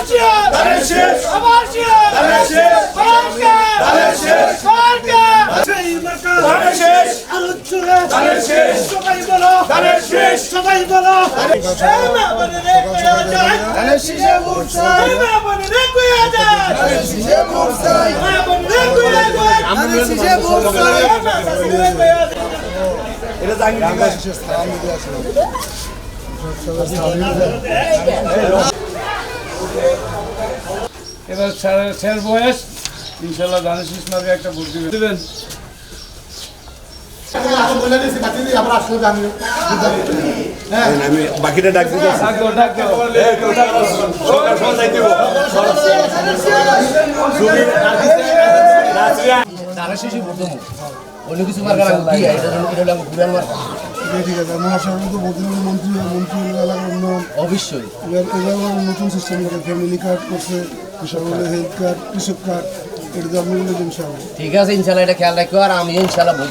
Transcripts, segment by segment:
শিয়ার শিয়ার ধানের শেষ আবার শিয়ার ধানের শেষ সরকার ধানের শেষ সরকার ধানের শেষ আরও জোরে ধানের শেষ সবাই বলো ধানের শেষ সবাই বলো এই মা বনে রে কয়া যায় ধানের শীষে ভোট চাই এই মা বনে রে কয়া যায় এবার স্যার- বয়স? ইনশাল্লাহ দানিশ মার্কে একটা ভোট দিবেন। দিবেন। আমি বাকিটা ডাক দিতে ডাক অন্য কিছু মার্কা লাগবে কি এটা হলো- এটা হলো ঘুরান মার্কা। ঠিক আছে তো বদলে মন্ত্রী মন্ত্রী এলাকার উন্নয়ন অবশ্যই। এবার নতুন সিস্টেম ফ্যামিলি কার্ড করছে কৃষক হেলথ কার্ড কৃষক কার্ড ঠিক আছে ইনশাল্লাহ এটা খেয়াল রাখো। আর আমি ইনশাল্লাহ ভোট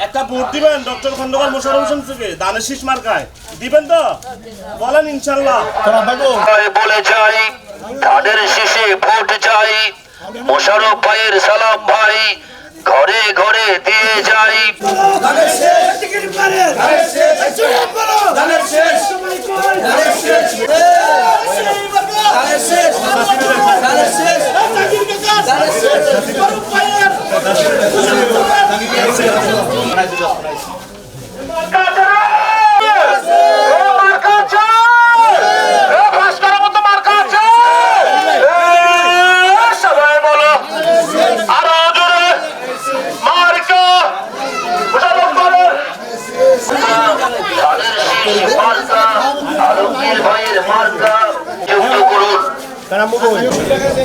একটা ভোট দিবেন ডক্টর খন্দকার মোশারফ হোসেন থেকে দানের শীষ মার্কায়। দিবেন তো? বলেন ইনশাল্লাহ বলে যাই ধানের শীষে ভোট চাই মোশারফ ভাইয়ের সালাম ভাই ঘরে ঘরে দিয়ে যাই ধানের শেষ টিকিট পারে ধানের শেষ জোরে বলো ধানের শেষ সবাই কই ধানের শেষ সেই বাবা ধানের শেষ ধানের শেষ জাকির কাকা ফারুক ভাইয়ের মার্কা চাই ভাস্করের মতো মার্কা চাই সবাই বলো আরও জোরে মার্কা মোশারফ ভাইয়ের ধানের শীষ মার্কা আলমগীর ভাইয়ের মার্কা যুক্ত করুন শপথ